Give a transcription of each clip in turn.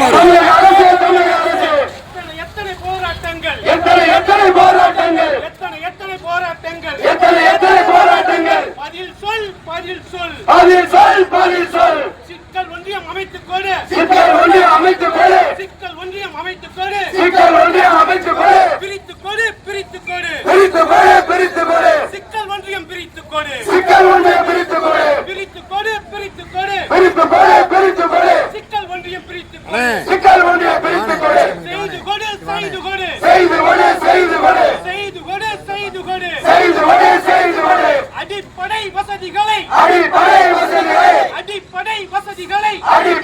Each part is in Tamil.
மாறும். எத்தனை போராட்டங்கள்? எத்தனை எத்தனை போராட்டங்கள்? எத்தனை எத்தனை போராட்டங்கள்? எத்தனை எத்தனை போராட்டங்கள்? பதில் சொல் பதில் சொல். பதில் சொல் பதில் சொல். சிக்கல் ஒன்றியம் அமைத்துக் கொடு சிக்கல் ஒன்றியம் அமைத்துக் கொடு சிக்கல் ஒன்றியம் அமைத்துக் கொடு சிக்கல் ஒன்றியம் அமைத்துக் கொடு பிரித்து கொடு பிரித்து கொடு பிரித்து கொடு பிரித்து கொடு சிக்கல் ஒன்றியம் பிரித்து கொடு சிக்கல் ஒன்றியம் பிரித்து கொடு பிரித்து கொடு பிரித்து கொடு பிரித்து கொடு பிரித்து கொடு சிக்கல் ஒன்றியம் பிரித்து கொடு சிக்கல் ஒன்றியம் பிரித்து கொடு செய்து கொடு செய்து கொடு. செய்து கொடு செய்து கொடு. செய்து கொடு செய்து கொடு. செய்து கொடு செய்து கொடு. அடிப்படை வசதிகளை. அடிப்படை வசதிகளை. அடிப்படை 你个嘞！阿里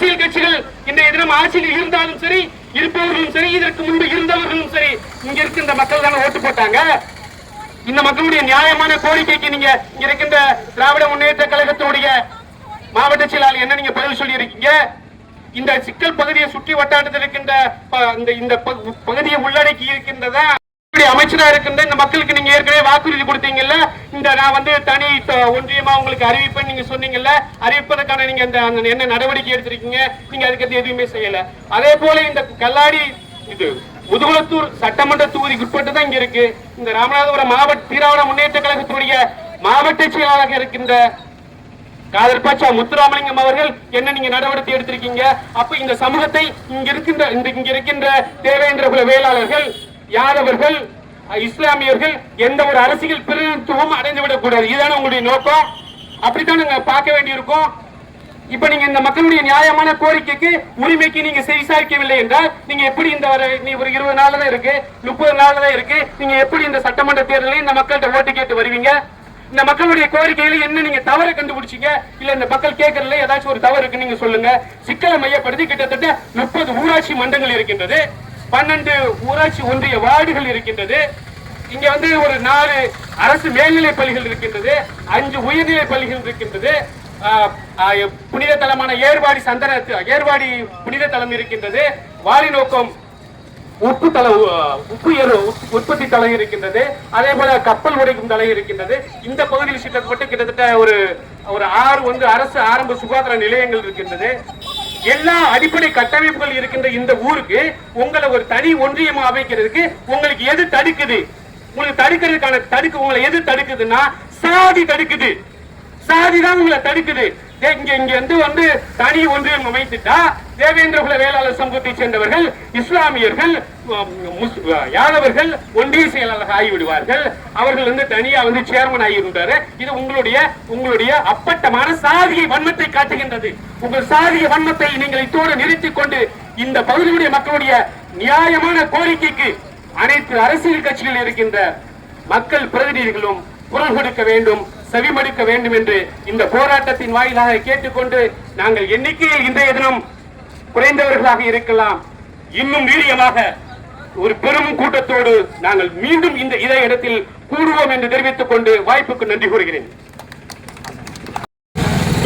அரசியல் கட்சிகள் இன்றைய தினம் ஆட்சியில் இருந்தாலும் சரி இருப்பவர்களும் சரி இதற்கு முன்பு இருந்தவர்களும் சரி இங்க இருக்கின்ற மக்கள் தானே ஓட்டு போட்டாங்க. இந்த மக்களுடைய நியாயமான கோரிக்கைக்கு நீங்க இருக்கின்ற திராவிட முன்னேற்ற கழகத்தினுடைய மாவட்ட செயலாளர் என்ன நீங்க பதில் சொல்லி இருக்கீங்க இந்த சிக்கல் பகுதியை சுற்றி வட்டாரத்தில் இருக்கின்ற ப- இந்த இந்த பகு- பகுதியை உள்ளடக்கி இருக்கின்றதா? அமைச்சரா இருக்கின்ற இந்த மக்களுக்கு நீங்க ஏற்கனவே வாக்குறுதி கொடுத்தீங்கல்ல இந்த நான் வந்து தனி ஒன்றியமா உங்களுக்கு அறிவிப்பேன் நீங்க சொன்னீங்கல்ல அறிவிப்பதற்கான நீங்க அந்த என்ன நடவடிக்கை எடுத்திருக்கீங்க நீங்க அதுக்கு எதுவுமே செய்யல. அதே போல இந்த கல்லாடி இது முதுகுளத்தூர் சட்டமன்ற தொகுதிக்கு உட்பட்டு தான் இங்க இருக்கு. இந்த ராமநாதபுரம் மாவட்ட தீராவட முன்னேற்ற கழகத்துடைய மாவட்ட செயலாளராக இருக்கின்ற காதல் பாட்சா முத்துராமலிங்கம் அவர்கள் என்ன நீங்க நடவடிக்கை எடுத்திருக்கீங்க? அப்ப இந்த சமூகத்தை இங்க இருக்கின்ற இந்த இங்க இருக்கின்ற தேவேந்திர குல வேளாளர்கள் யாதவர்கள் இஸ்லாமியர்கள் எந்த ஒரு அரசியல் பிரதிநிதித்துவம் அடைந்து விடக்கூடாது இதுதானே உங்களுடைய நோக்கம்? அப்படித்தான் நாங்க பார்க்க வேண்டியிருக்கோம். இப்ப நீங்க இந்த மக்களுடைய நியாயமான கோரிக்கைக்கு உரிமைக்கு நீங்க விசாரிக்கவில்லை என்றால் நீங்க எப்படி இந்த நீ ஒரு இருபது நாள் தான் இருக்கு முப்பது நாள் தான் இருக்கு நீங்க எப்படி இந்த சட்டமன்ற தேர்தலில் இந்த மக்கள்கிட்ட ஓட்டு கேட்டு வருவீங்க? இந்த மக்களுடைய கோரிக்கையில என்ன நீங்க தவறை கண்டுபிடிச்சீங்க? இல்ல இந்த மக்கள் கேட்கறதுல ஏதாச்சும் ஒரு தவறு இருக்கு நீங்க சொல்லுங்க. சிக்கலை மையப்படுத்தி கிட்டத்தட்ட முப்பது ஊராட்சி மன்றங்கள் இருக்கின்றது. பன்னெண்டு ஊராட்சி ஒன்றிய வார்டுகள் இருக்கின்றது. இங்க வந்து ஒரு நாலு அரசு மேல்நிலை பள்ளிகள் இருக்கின்றது. அஞ்சு உயர்நிலை பள்ளிகள் இருக்கின்றது. புனித தலமான ஏர்வாடி சந்தன ஏர்வாடி புனித தலம் இருக்கின்றது. வாலி நோக்கம் உப்பு தலை உப்பு உற்பத்தி தலை இருக்கின்றது. அதே போல கப்பல் உடைக்கும் தலை இருக்கின்றது. இந்த பகுதியில் மட்டும் கிட்டத்தட்ட ஒரு ஒரு ஆறு வந்து அரசு ஆரம்ப சுகாதார நிலையங்கள் இருக்கின்றது. எல்லா அடிப்படை கட்டமைப்புகள் இருக்கின்ற இந்த ஊருக்கு உங்களை ஒரு தனி ஒன்றியமா அமைக்கிறதுக்கு உங்களுக்கு எது தடுக்குது? உங்களுக்கு தடுக்கிறதுக்கான தடுக்கு உங்களை எது தடுக்குதுன்னா சாதி தடுக்குது. சாதி தான் உங்களை தடுக்குது. இங்க இங்க வந்து தனி ஒன்றியம் அமைத்துட்டா தேவேந்திரகுல வேளாளர் சமூகத்தை சேர்ந்தவர்கள் இஸ்லாமியர்கள் யாதவர்கள் ஒன்றிய செயலாளர் ஆகிவிடுவார்கள். அவர்கள் வந்து தனியா வந்து சேர்மன் ஆகியிருந்தாரு. இது உங்களுடைய உங்களுடைய அப்பட்டமான சாதிய வன்மத்தை காட்டுகின்றது. உங்கள் சாதிய வன்மத்தை நீங்கள் இத்தோடு நிறுத்திக் கொண்டு இந்த பகுதியுடைய மக்களுடைய நியாயமான கோரிக்கைக்கு அனைத்து அரசியல் கட்சிகள் இருக்கின்ற மக்கள் பிரதிநிதிகளும் குரல் கொடுக்க வேண்டும் செவிமடுக்க வேண்டும் என்று இந்த போராட்டத்தின் வாயிலாக கேட்டுக்கொண்டு நாங்கள் எண்ணிக்கையில் இன்றைய தினம் குறைந்தவர்களாக இருக்கலாம். இன்னும் வீரியமாக ஒரு பெரும் கூட்டத்தோடு நாங்கள் மீண்டும் இந்த இதே இடத்தில் கூடுவோம் என்று தெரிவித்துக் கொண்டு வாய்ப்புக்கு நன்றி கூறுகிறேன்.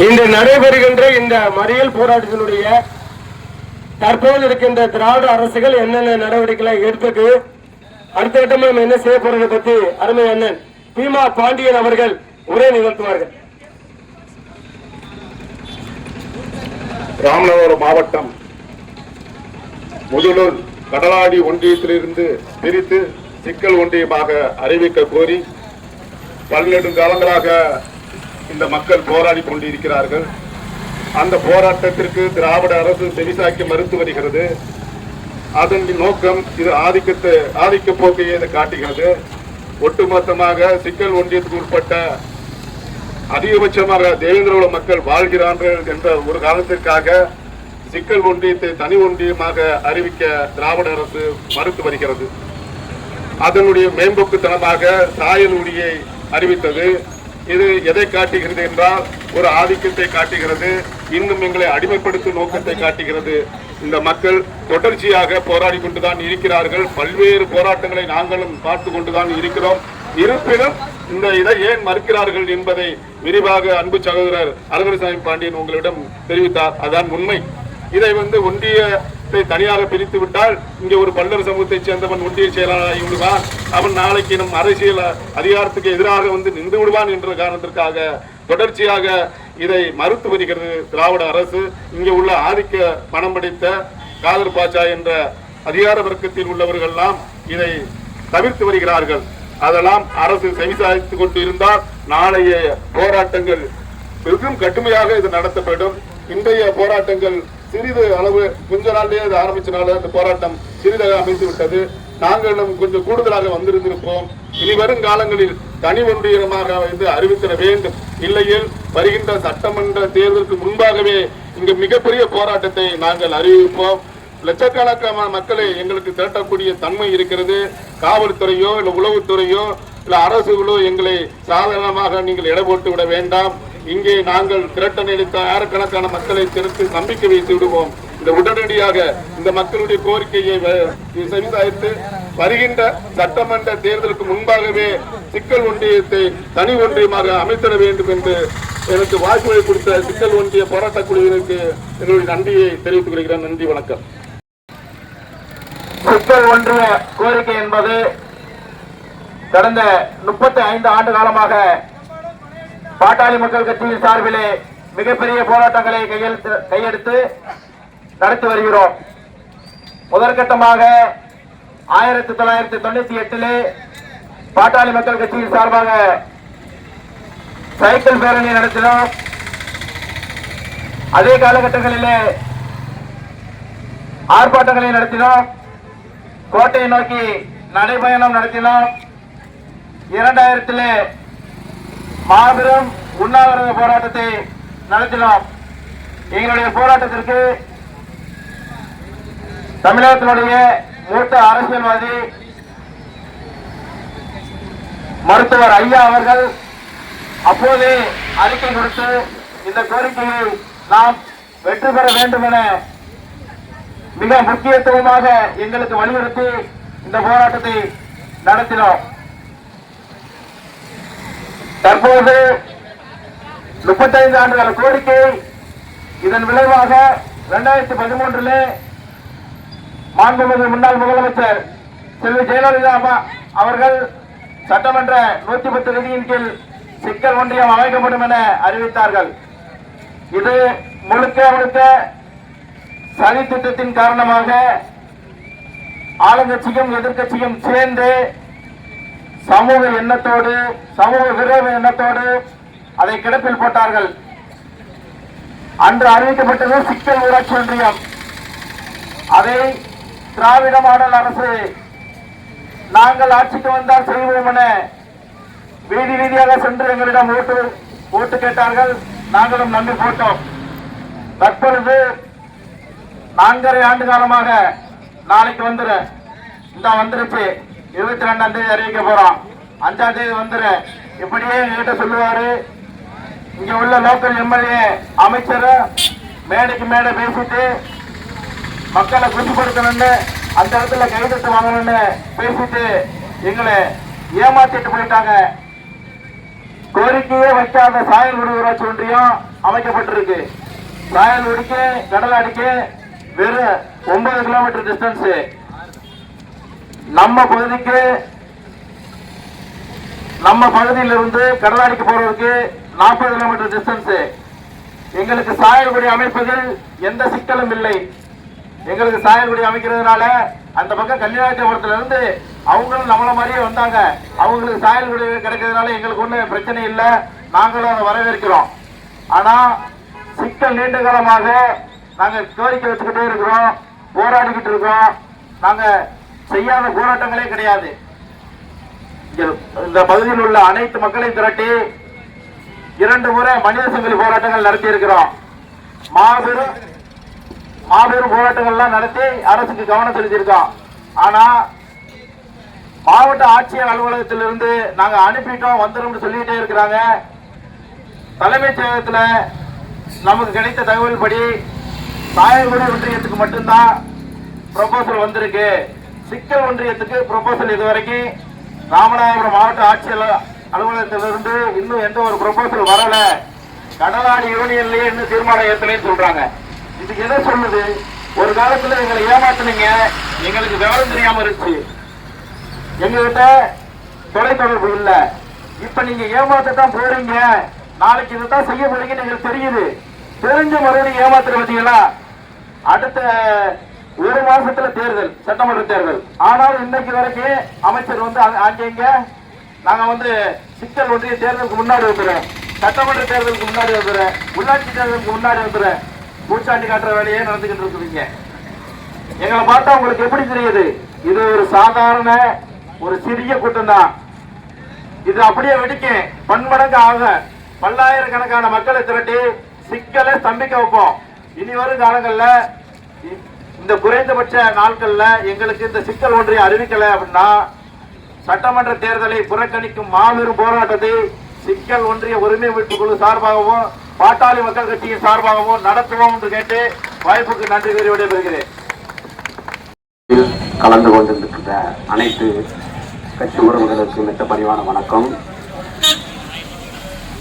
இன்று நடைபெறுகின்ற இந்த மறியல் போராட்டத்தினுடைய தற்போது இருக்கின்ற திராவிட அரசுகள் என்னென்ன நடவடிக்கைகளை எடுத்துக்கு அடுத்த கட்டமாக நம்ம என்ன செய்ய போறதை பத்தி அருமை அண்ணன் பீமா பாண்டியன் அவர்கள் உரை நிகழ்த்துவார்கள். ராமநாதபுரம் மாவட்டம் முதலூர் கடலாடி ஒன்றியத்திலிருந்து பிரித்து சிக்கல் ஒன்றியமாக அறிவிக்க கோரி பல்நெடுங்காலங்களாக இந்த மக்கள் போராடி கொண்டிருக்கிறார்கள். அந்த போராட்டத்திற்கு திராவிட அரசு செவிசாய்க்க மறுத்து வருகிறது. அதன் நோக்கம் இது ஆதிக்கத்தை ஆதிக்க போக்கையே இது காட்டுகிறது. ஒட்டுமொத்தமாக சிக்கல் ஒன்றியத்துக்கு உட்பட்ட அதிகபட்சமாக தேவேந்திரகுல மக்கள் வாழ்கிறார்கள் என்ற ஒரு காரணத்திற்காக சிக்கல் ஒன்றியத்தை தனி ஒன்றியமாக அறிவிக்க திராவிட அரசு மறுத்து வருகிறது. அதனுடைய மேம்போக்குத்தனமாக சாயல் உரியை அறிவித்தது. இது எதை காட்டுகிறது என்றால் ஒரு ஆதிக்கத்தை காட்டுகிறது இன்னும் எங்களை அடிமைப்படுத்தும் நோக்கத்தை காட்டுகிறது. இந்த மக்கள் தொடர்ச்சியாக போராடி கொண்டுதான் இருக்கிறார்கள். பல்வேறு போராட்டங்களை நாங்களும் பார்த்து கொண்டுதான் இருக்கிறோம். இருப்பினும் இந்த இதை ஏன் மறுக்கிறார்கள் என்பதை விரிவாக அன்பு சகோதரர் அழகரசாமி பாண்டியன் உங்களிடம் தெரிவித்தார். அதான் உண்மை. இதை வந்து ஒன்றியத்தை தனியாக பிரித்து விட்டால் இங்கே ஒரு பல்லர் சமூகத்தைச் சேர்ந்தவன் ஒன்றிய செயலாளராகி விடுவான். அவன் நாளைக்கு நம் அரசியல் அதிகாரத்துக்கு எதிராக வந்து நின்று விடுவான் என்ற காரணத்திற்காக தொடர்ச்சியாக இதை மறுத்து வருகிறது திராவிட அரசு. இங்கே உள்ள ஆதிக்க பணம் படைத்த காதர் பாச்சா என்ற அதிகார வர்க்கத்தில் உள்ளவர்கள்லாம் இதை தவிர்த்து வருகிறார்கள். அதெல்லாம் அரசு செவிசாய்த்து கொண்டு இருந்தால் நாளைய போராட்டங்கள் மிகவும் கடுமையாக இது நடத்தப்படும். இன்றைய போராட்டங்கள் சிறிது அளவு கொஞ்ச நாளிலேயே அது ஆரம்பிச்சனால அந்த போராட்டம் சிறிதாக அமைந்து விட்டது நாங்களும் கொஞ்சம் கூடுதலாக வந்திருந்திருப்போம். இனி வரும் காலங்களில் தனி ஒன்றியமாக வந்து அறிவித்திட வேண்டும். இல்லையில் வருகின்ற சட்டமன்ற தேர்தலுக்கு முன்பாகவே இங்கு மிகப்பெரிய போராட்டத்தை நாங்கள் அறிவிப்போம். லட்சக்கணக்கான மக்களை எங்களுக்கு திரட்டக்கூடிய தன்மை இருக்கிறது. காவல்துறையோ இல்லை உளவுத்துறையோ இல்லை அரசுகளோ எங்களை சாதாரணமாக நீங்கள் எடை போட்டு விட வேண்டாம். இங்கே நாங்கள் திரட்ட நினைத்த ஆயிரக்கணக்கான மக்களை திரட்டு நம்பிக்கை வைத்து விடுவோம். இந்த உடனடியாக இந்த மக்களுடைய கோரிக்கையை வ- செவிசாய்த்து வருகின்ற சட்டமன்ற தேர்தலுக்கு முன்பாகவே சிக்கல் ஒன்றியத்தை தனி ஒன்றியமாக அமைத்திட வேண்டும் என்று எனக்கு வாய்ப்புகளை கொடுத்த சிக்கல் ஒன்றிய போராட்டக் குழுவினருக்கு என்னுடைய நன்றியை தெரிவித்துக் கொள்கிறேன். நன்றி வணக்கம். சிக்கல் ஒன்றிய கோரிக்கை என்பது கடந்த முப்பத்தி ஐந்து ஆண்டு காலமாக பாட்டாளி மக்கள் கட்சியின் சார்பிலே மிகப்பெரிய போராட்டங்களை கையெழுத்து கையெடுத்து நடத்தி வருகிறோம். முதற்கட்டமாக ஆயிரத்தி தொள்ளாயிரத்தி தொண்ணூத்தி எட்டிலே பாட்டாளி மக்கள் கட்சியின் சார்பாக சைக்கிள் பேரணி நடத்தினோம். அதே காலகட்டங்களிலே ஆர்ப்பாட்டங்களை நடத்தினோம். கோட்டையை நோக்கி நடைபயணம் நடத்தினோம். இரண்டாயிரத்திலே மாபெரும் உண்ணாவிரத போராட்டத்தை நடத்தினோம். எங்களுடைய போராட்டத்திற்கு தமிழகத்தினுடைய மூத்த அரசியல்வாதி மருத்துவர் ஐயா அவர்கள் அப்போதே அறிக்கை கொடுத்து இந்த கோரிக்கையை நாம் வெற்றி பெற வேண்டும் என மிக முக்கியத்துவமாக எங்களுக்கு வலியுறுத்தி இந்த போராட்டத்தை நடத்தினோம். தற்போது முப்பத்தைந்து ஆண்டுகால கோரிக்கை இதன் விளைவாக இரண்டாயிரத்தி பதிமூன்றிலே மாண்புமிகு முன்னாள் முதலமைச்சர் செல்வி ஜெயலலிதா அம்மா அவர்கள் சட்டமன்ற நூத்தி பத்து நிதியின் கீழ் சிக்கல் ஒன்றியம் அமைக்கப்படும் என அறிவித்தார்கள். இது முழுக்க முழுக்க சதி திட்டத்தின் காரணமாக ஆளுங்கட்சியும் எதிர்க்கட்சியும் சேர்ந்து சமூக எண்ணத்தோடு சமூக விரோத எண்ணத்தோடு அதை கிடப்பில் போட்டார்கள். அன்று அறிவிக்கப்பட்டது சிக்கல் ஊராட்சி ஒன்றியம். அதை திராவிட மாடல் அரசு நாங்கள் ஆட்சிக்கு வந்தால் செய்வோம் என வீதி வீதியாக சென்று எங்களிடம் ஓட்டு ஓட்டு கேட்டார்கள். நாங்களும் நம்பி போட்டோம். தற்பொழுது நான்கரை ஆண்டு காலமாக நாளைக்கு வந்துரு இந்த வந்துருச்சு இருபத்தி ரெண்டாம் தேதி அறிவிக்க போறோம். அஞ்சாம் தேதி வந்துரு இப்படியே எங்ககிட்ட சொல்லுவாரு? இங்க உள்ள லோக்கல் எம்எல்ஏ அமைச்சர் மேடைக்கு மேடை பேசிட்டு மக்களை குஷிப்படுத்தணும்னு அந்த இடத்துல கைதட்டு வாங்கணும்னு பேசிட்டு எங்களை ஏமாத்திட்டு போயிட்டாங்க. கோரிக்கையே வைக்காத சாயல் விடுவராட்சி ஒன்றியம் அமைக்கப்பட்டிருக்கு. சாயல்குடிக்கு கடலாடிக்கு வெறும் ஒன்பது கிலோமீட்டர் டிஸ்டன்ஸ் நம்ம பகுதிக்கு நம்ம பகுதியிலிருந்து கடலாடிக்கு போறதுக்கு நாற்பது கிலோமீட்டர் டிஸ்டன்ஸ் எங்களுக்கு சாயல்குடி அமைப்பதில் எந்த சிக்கலும் இல்லை. எங்களுக்கு சாயல்குடி அமைக்கிறதுனால அந்த பக்கம் கன்னியாகுமரத்துல இருந்து அவங்களும் நம்மள மாதிரியே வந்தாங்க. அவங்களுக்கு சாயல்குடி கிடைக்கிறதுனால எங்களுக்கு ஒன்றும் பிரச்சனை இல்லை. நாங்களும் அதை வரவேற்கிறோம். ஆனா சிக்கல் நீண்ட காலமாக நாங்கள் கோரிக்கை வச்சுக்கிட்டே இருக்கிறோம் போராடிக்கிட்டு இருக்கோம். நாங்கள் செய்யாத போராட்டங்களே கிடையாது. இந்த பகுதியில் உள்ள அனைத்து மக்களையும் திரட்டி இரண்டு முறை மனித சங்கிலி போராட்டங்கள் நடத்தி இருக்கிறோம். மாபெரும் மாபெரும் போராட்டங்கள்லாம் நடத்தி அரசுக்கு கவனம் செலுத்தியிருக்கோம். ஆனா மாவட்ட ஆட்சியர் அலுவலகத்திலிருந்து நாங்க அனுப்பிட்டோம் வந்துடும் சொல்லிட்டே இருக்கிறாங்க. தலைமைச் செயலகத்தில் நமக்கு கிடைத்த தகவல் படி சாயல்குடி ஒன்றியத்துக்கு மட்டும்தான் ப்ரொபோசல் வந்திருக்கு. சிக்கல் ஒன்றியத்துக்கு ப்ரொபோசல் இதுவரைக்கும் ராமநாதபுரம் மாவட்ட ஆட்சியர் அலுவலகத்திலிருந்து இன்னும் எந்த ஒரு ப்ரொபோசல் வரல. கடலாடி யூனியன்லயே இன்னும் தீர்மானம் ஏத்தலைன்னு சொல்றாங்க. இது எதை சொல்லுது? ஒரு காலத்துல எங்களை ஏமாத்தினீங்க. எங்களுக்கு விவரம் தெரியாம இருந்துச்சு. எங்ககிட்ட தொலைத்தொடர்பு இல்ல. இப்ப நீங்க ஏமாத்தான் போறீங்க. நாளைக்கு இதுதான் செய்ய போறீங்கன்னு எங்களுக்கு தெரியுது. தெரிஞ்ச மறுபடியும் ஏமாத்துற பார்த்தீங்களா அடுத்த ஒரு மாசத்துல தேர்தல் சட்டமன்ற தேர்தல். ஆனாலும் இன்னைக்கு வரைக்கும் அமைச்சர் வந்து அங்க- நாங்க வந்து சிக்கல் ஒன்றிய தேர்தலுக்கு முன்னாடி வந்துடுறேன் சட்டமன்ற தேர்தலுக்கு முன்னாடி வந்துடுறேன் உள்ளாட்சி தேர்தலுக்கு முன்னாடி வந்துடுறேன் பூச்சாண்டி காட்டுற வேலையே நடந்துகிட்டு இருக்குதுங்க. எங்களை பார்த்தா உங்களுக்கு எப்படி தெரியுது? இது ஒரு சாதாரண ஒரு சிறிய கூட்டம் தான் இது அப்படியே வெடிக்கும் பன்மடங்கு ஆக பல்லாயிரக்கணக்கான மக்களை திரட்டி சிக்கலை ஸ்தம்பிக்க வைப்போம். இனி வரும் காலங்களில் இ- இந்த குறைந்தபட்ச நாட்களில் எங்களுக்கு இந்த சிக்கல் ஒன்றை அறிவிக்கலை அப்படின்னா சட்டமன்ற தேர்தலை புறக்கணிக்கும் மாபெரும் போராட்டத்தை சிக்கல் ஒன்றிய உரிமை மீட்பு குழு சார்பாகவும் பாட்டாளி மக்கள் கட்சியின் சார்பாகவும் நடத்துவோம் என்று கேட்டு வாய்ப்புக்கு நன்றி கூறி விடைபெறுகிறேன். கலந்து கொண்டிருக்கிற அனைத்து கட்சி உறவுகளுக்கு மிக்க பணிவான வணக்கம்.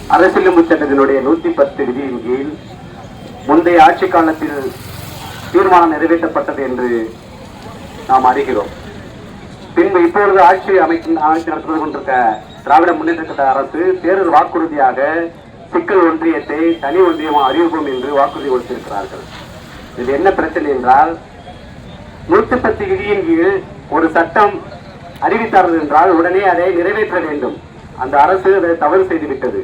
அரசியல் சட்டத்தினுடைய நூத்தி பத்து விதியின் கீழ் முந்தைய ஆட்சி காலத்தில் தீர்மானம் நிறைவேற்றப்பட்டது என்று நாம் அறிகிறோம். பின்பு இப்பொழுது ஆட்சி அமைக்கும் ஆட்சி நடத்தி கொண்டிருக்க திராவிட முன்னேற்ற கழக அரசு தேர்தல் வாக்குறுதியாக சிக்கல் ஒன்றியத்தை தனி ஒன்றியமாக அறிவிப்போம் என்று வாக்குறுதி கொடுத்திருக்கிறார்கள். இது என்ன பிரச்சனை என்றால் நூற்றி பத்து விதியின் கீழ் ஒரு சட்டம் அறிவித்தார்கள் என்றால் உடனே அதை நிறைவேற்ற வேண்டும். அந்த அரசு அதை தவறு செய்துவிட்டது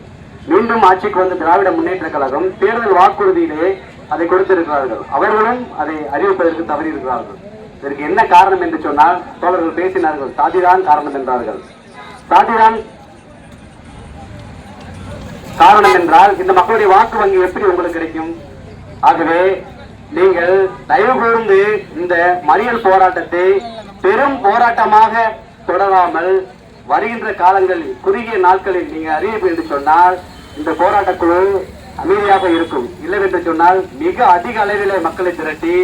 மீண்டும் ஆட்சிக்கு வந்த திராவிட முன்னேற்ற கழகம் தேர்தல் வாக்குறுதியிலே அதை கொடுத்திருக்கிறார்கள். அவர்களும் அதை அறிவிப்பதற்கு தவறியிருக்கிறார்கள். இதற்கு என்ன காரணம் என்று சொன்னால் தோழர்கள் பேசினார்கள். சாதிதான் காரணம் என்றார்கள். சாதிதான் காரணம் என்றால் இந்த மக்களுடைய வாக்கு வங்கி எப்படி உங்களுக்கு கிடைக்கும்? ஆகவே நீங்கள் தயவு கூர்ந்து இந்த மறியல் போராட்டத்தை பெரும் போராட்டமாக தொடராமல் வருகின்ற காலங்களில் குறுகிய நாட்களில் நீங்க அறிவிப்பு என்று சொன்னால் இந்த போராட்டக்குழு அமைதியாக இருக்கும். இல்லை என்று சொன்னால் மிக அதிக அளவிலே மக்களை திரட்டி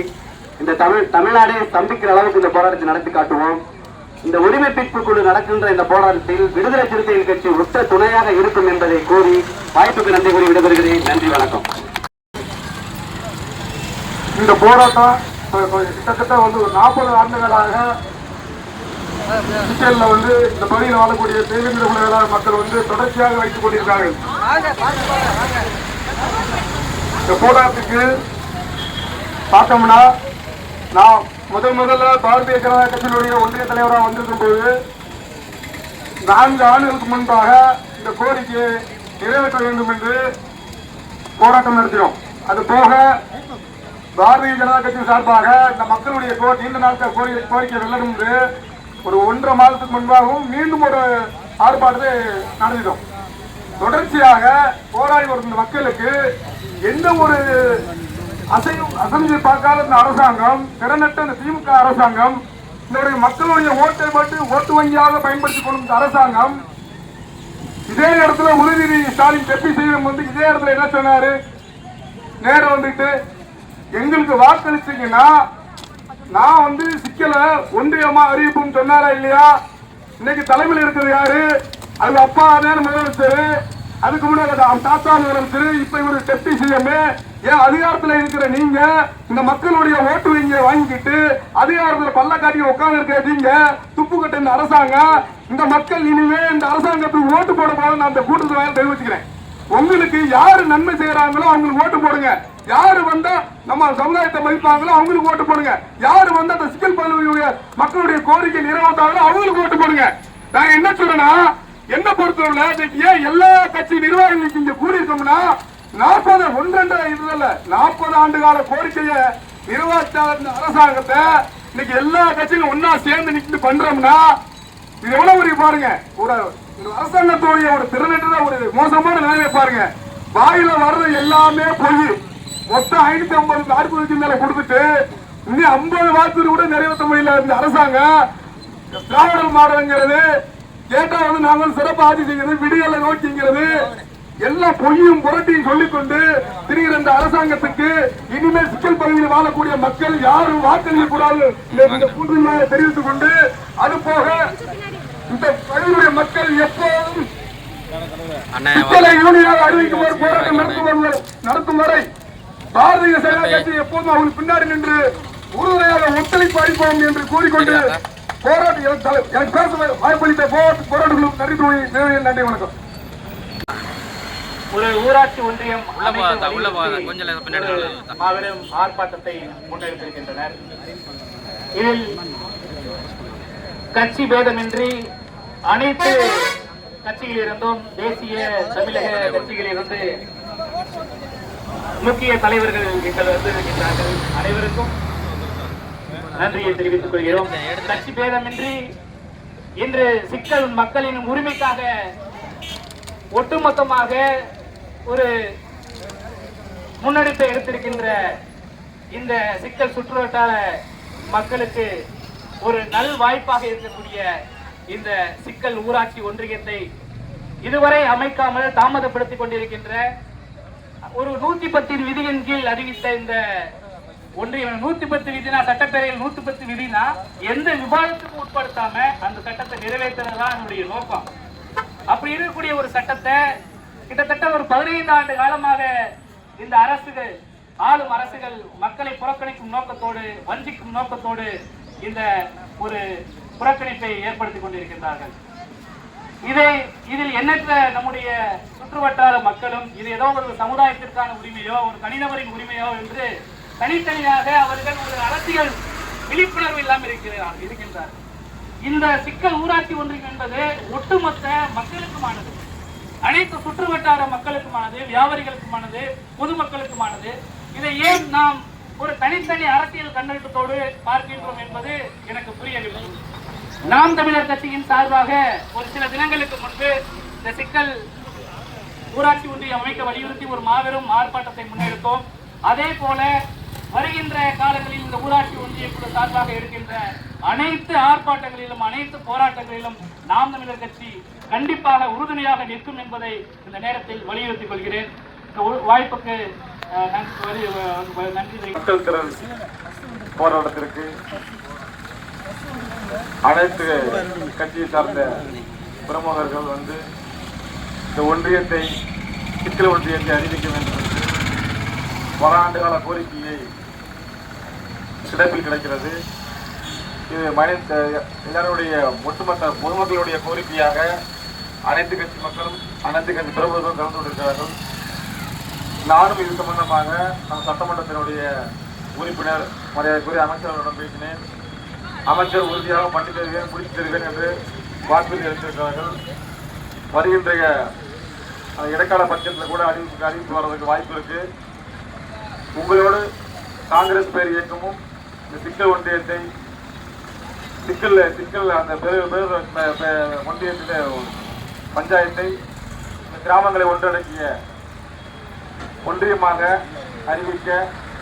இந்த தமிழ் தமிழ்நாடே ஸ்தம்பிக்கிற அளவுக்கு இந்த போராட்டத்தை நடத்தி காட்டுவோம். இந்த உரிமை மீட்பு குழு நடக்கின்ற இந்த போராட்டத்தில் விடுதலை சிறுத்தைகள் கட்சி உற்ற துணையாக இருக்கும் என்பதை கூறி வாய்ப்புக்கு நன்றி கூறி விடைபெறுகிறேன். நன்றி வணக்கம். இந்த போராட்டம் கிட்டத்தட்ட வந்து ஒரு நாற்பது ஆண்டுகளாக சிக்கல்ல வந்து இந்த பகுதியில் வாழக்கூடிய தெலுங்கு தமிழக மக்கள் வந்து தொடர்ச்சியாக வைத்துக் கொண்டிருக்கிறார்கள். இந்த போராட்டத்துக்கு பார்த்தோம்னா நான் முதல் முதல்ல பாரதிய ஜனதா கட்சியினுடைய ஒன்றிய தலைவராக வந்திருக்கும் போது நான்கு ஆண்டுகளுக்கு முன்பாக இந்த கோரிக்கையை நிறைவேற்ற வேண்டும் என்று போராட்டம் நடத்தினோம். அது போக பாரதிய ஜனதா கட்சி சார்பாக இந்த மக்களுடைய நீண்ட நாட்கள் கோரிக்கை கோரிக்கை வெள்ளணும் என்று ஒரு ஒன்றரை மாதத்துக்கு முன்பாகவும் மீண்டும் ஒரு ஆர்ப்பாட்டத்தை நடத்திட்டோம். தொடர்ச்சியாக போராடி வரும் மக்களுக்கு எந்த ஒரு அசையும் அசைஞ்சு பார்க்காத இந்த அரசாங்கம் திறனற்ற இந்த திமுக அரசாங்கம் இந்த மக்களுடைய ஓட்டை மட்டும் ஓட்டு வங்கியாக பயன்படுத்திக் கொள்ளும் இந்த அரசாங்கம் இதே இடத்துல உதயநிதி ஸ்டாலின் டெப்பி செய்யும் வந்து இதே இடத்துல என்ன சொன்னாரு? நேரம் வந்துட்டு எங்களுக்கு வாக்களிச்சீங்கன்னா நான் வந்து சிக்கல ஒன்றியமா அறிவிப்பும் சொன்னாரா இல்லையா? இன்னைக்கு தலைமையில் இருக்கிறது யாரு? அது அப்பா நேரம் முதலமைச்சர். அதுக்கு முன்னாடி தாத்தா முதலமைச்சர். இப்ப இவரு டெப்டி சிஎம். ஏன் அதிகாரத்துல இருக்கிற நீங்க இந்த மக்களுடைய ஓட்டு வங்கியை வாங்கிக்கிட்டு அதிகாரத்துல பல்ல காட்டி உட்கார்ந்து இருக்கிற நீங்க துப்பு கட்ட இந்த அரசாங்கம். இந்த மக்கள் இனிமே இந்த அரசாங்கத்துக்கு ஓட்டு போட போது நான் அந்த கூட்டத்தில் தெரிவிச்சுக்கிறேன். உங்களுக்கு யாரு நன்மை செய்யறாங்களோ அவங்களுக்கு ஓட்டு போடுங்க. யாரு வந்தா நம்ம சமுதாயத்தை மதிப்பாங்களோ அவங்களுக்கு ஓட்டு போடுங்க. யாரு வந்தா அந்த சிக்கல் பகுதியுடைய மக்களுடைய கோரிக்கை நிறைவேற்றாங்களோ அவங்களுக்கு ஓட்டு போடுங்க. நான் என்ன சொல்றேன்னா என்ன பொறுத்தவரை ஏன் எல்லா கட்சி நிர்வாகிகளுக்கு இங்க கூடியிருக்கோம்னா நாற்பது ஒன்றரை இல்ல நாற்பது ஆண்டு கால கோரிக்கையை நிறைவேற்றாத அரசாங்கத்தை இன்னைக்கு எல்லா கட்சியும் ஒன்னா சேர்ந்து நின்று பண்றோம்னா இது எவ்வளவு ஒரு பாருங்க. ஒரு ஒரு அரசாங்கத்துடைய ஒரு திறனற்ற ஒரு மோசமான நிலைமை பாருங்க. வாயில வர்றது எல்லாமே பொய். மொத்தம் ஐநூத்தி ஐம்பது வாக்குறுதிக்கு மேல கொடுத்துட்டு இன்னும் ஐம்பது வாக்குறுதி கூட நிறைவேற்ற முடியல இந்த அரசாங்கம் திராவிடர் மாடலுங்கிறது கேட்டா வந்து நாங்கள் சிறப்பு ஆட்சி செய்கிறது விடியலை நோக்கிங்கிறது எல்லாம் பொய்யும் புரட்டியும் சொல்லிக்கொண்டு திரிகிற இந்த அரசாங்கத்துக்கு இனிமேல் சிக்கல் பகுதியில் வாழக்கூடிய மக்கள் யாரும் வாக்களிக்க கூடாது தெரிவித்துக் கொண்டு அது போக இந்த பகுதியுடைய மக்கள் எப்போதும் சிக்கலை யூனியனாக அறிவிக்கும் ஒரு போராட்டம் நடத்தும் வரை பாரதிய ஜனதா கட்சி எப்போதும் அவங்களுக்கு பின்னாடி நின்று உறுதுணையாக ஒத்துழைப்பு அளிப்போம் என்று கூறிக்கொண்டு போராட்டம் எனக்கு பேச வாய்ப்பளித்த போராட்ட போராட்டங்களுக்கு நன்றி நன்றி வணக்கம். ஒரு ஊராட்சி ஒன்றியம். மாபெரும் ஆர்ப்பாட்டத்தை முன்னெடுத்திருக்கின்றனர். இதில் கட்சி பேதமின்றி அனைத்து கட்சிகளிலிருந்தும் தேசிய தமிழக கட்சிகளிலிருந்து முக்கிய தலைவர்கள் எங்கள் வந்திருக்கின்றார்கள் அனைவருக்கும் நன்றியை தெரிவித்துக் கொள்கிறோம். கட்சி பேதமின்றி இன்று சிக்கல் மக்களின் உரிமைக்காக ஒட்டுமொத்தமாக ஒரு முன்னெடுப்பை எடுத்திருக்கின்ற இந்த சிக்கல் சுற்றுவட்டார மக்களுக்கு ஒரு நல் வாய்ப்பாக இருக்கக்கூடிய இந்த சிக்கல் ஊராட்சி ஒன்றியத்தை இதுவரை அமைக்காமல் தாமதப்படுத்திக் கொண்டிருக்கின்ற ஒரு நூத்தி பத்தின் விதியின் கீழ் அறிவித்த இந்த ஒன்றிய நூத்தி பத்து விதினா சட்டப்பேரவையில் நூத்தி பத்து விதினா எந்த விவாதத்துக்கும் உட்படுத்தாம அந்த சட்டத்தை நிறைவேற்றுறது தான் என்னுடைய நோக்கம். அப்படி இருக்கக்கூடிய ஒரு சட்டத்தை கிட்டத்தட்ட ஒரு பதினைந்து ஆண்டு காலமாக இந்த அரசுகள் ஆளும் அரசுகள் மக்களை புறக்கணிக்கும் நோக்கத்தோடு வஞ்சிக்கும் நோக்கத்தோடு இந்த ஒரு புறக்கணிப்பை ஏற்படுத்திக் கொண்டிருக்கின்றார்கள். இதை இதில் எண்ணற்ற நம்முடைய சுற்றுவட்டார மக்களும் இது ஏதோ ஒரு சமுதாயத்திற்கான உரிமையோ ஒரு தனிநபரின் உரிமையோ என்று தனித்தனியாக அவர்கள் ஒரு அரசியல் விழிப்புணர்வு இல்லாமல் இருக்கிறார் இருக்கின்றார். இந்த சிக்கல் ஊராட்சி ஒன்றியம் என்பது ஒட்டுமொத்த மக்களுக்குமானது. அனைத்து சுற்றுவட்டார மக்களுக்குமானது வியாபாரிகளுக்குமானது பொதுமக்களுக்குமானது. இதை ஏன் நாம் ஒரு தனித்தனி அரசியல் கண்ணோட்டத்தோடு பார்க்கின்றோம் என்பது எனக்கு புரியவில்லை. நாம் தமிழர் கட்சியின் சார்பாக ஒரு சில தினங்களுக்கு முன்பு இந்த சிக்கல் ஊராட்சி ஒன்றியம் அமைக்க வலியுறுத்தி ஒரு மாபெரும் ஆர்ப்பாட்டத்தை முன்னெடுத்தோம். அதே போல வருகின்ற காலங்களில் இந்த ஊராட்சி ஒன்றிய குழு சார்பாக இருக்கின்ற அனைத்து ஆர்ப்பாட்டங்களிலும் அனைத்து போராட்டங்களிலும் நாம் தமிழர் கட்சி கண்டிப்பாக உறுதுணையாக நிற்கும் என்பதை இந்த நேரத்தில் வலியுறுத்திக் கொள்கிறேன். இந்த வாய்ப்புக்கு நன்றி நன்றி மக்கள் திறன் போராட்டத்திற்கு அனைத்து கட்சியை சார்ந்த பிரமுகர்கள் வந்து இந்த ஒன்றியத்தை சிக்கல ஒன்றியத்தை அறிவிக்க வேண்டும் என்று பல ஆண்டுகால கோரிக்கையை கிடப்பில் கிடைக்கிறது. இது மனித எல்லாருடைய ஒட்டுமொத்த பொதுமக்களுடைய கோரிக்கையாக அனைத்து கட்சி மக்களும் அனைத்து கட்சி பிரபுகளும் கலந்து கொண்டிருக்கிறார்கள். நானும் இது சம்பந்தமாக நம் சட்டமன்றத்தினுடைய உறுப்பினர் மரியாதைக்குரிய அமைச்சர் அவரிடம் பேசினேன். அமைச்சர் உறுதியாக பண்ணி தருவேன் முடித்து தருவேன் என்று வாக்குறுதி அளித்திருக்கிறார்கள். வருகின்ற இடைக்கால பட்ஜெட்டில் கூட அறிவிப்பு அறிவிப்பு வர்றதுக்கு வாய்ப்பு இருக்கு. உங்களோடு காங்கிரஸ் பேர் இயக்கமும் இந்த சிக்கல் ஒன்றியத்தை சிக்கல் சிக்கல் அந்த பேர் பேர் ஒன்றியத்தில் பஞ்சாயத்தை கிராமங்களை ஒன்றடக்கிய ஒன்றியமாக அறிவிக்க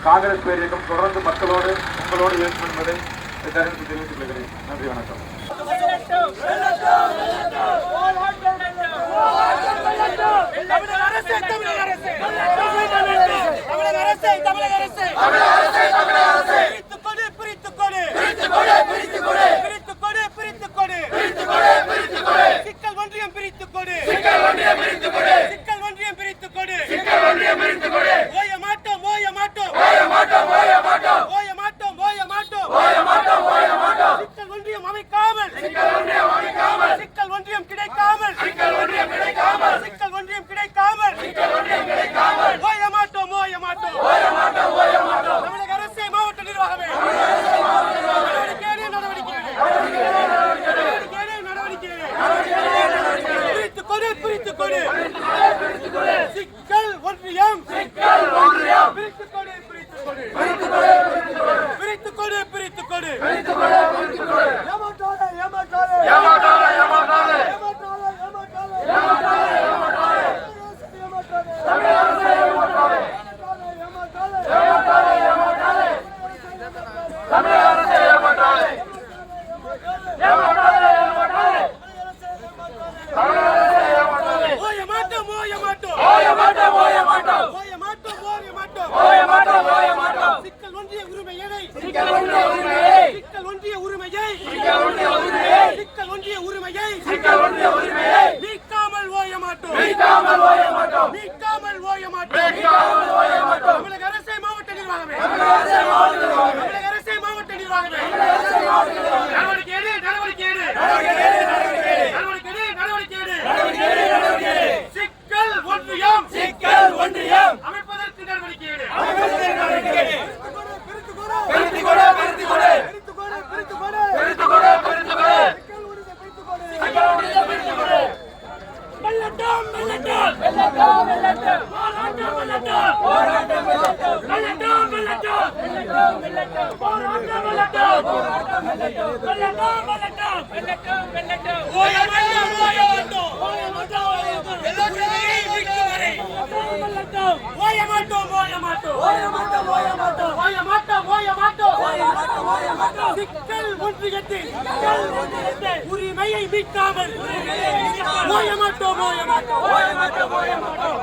காங்கிரஸ் பேர் இயக்கம் தொடர்ந்து மக்களோடு உங்களோடு இருக்கும் என்பதை இந்த தெரிவித்துக் கொள்கிறேன். நன்றி வணக்கம். ஒன்றியம் அமைக்காமல் ஓய மாட்டோம் ஓய மாட்டோம். ஓய மாட்டோம் ஓய மாட்டோம். சிக்கல் ஒன்றியத்தில் சிக்கல் ஒன்றியத்தில் உரிமையை மீட்டாமல் ஓய மாட்டோம் ஓய மாட்டோம். ஓய மாட்டோம் ஓய மாட்டோம்.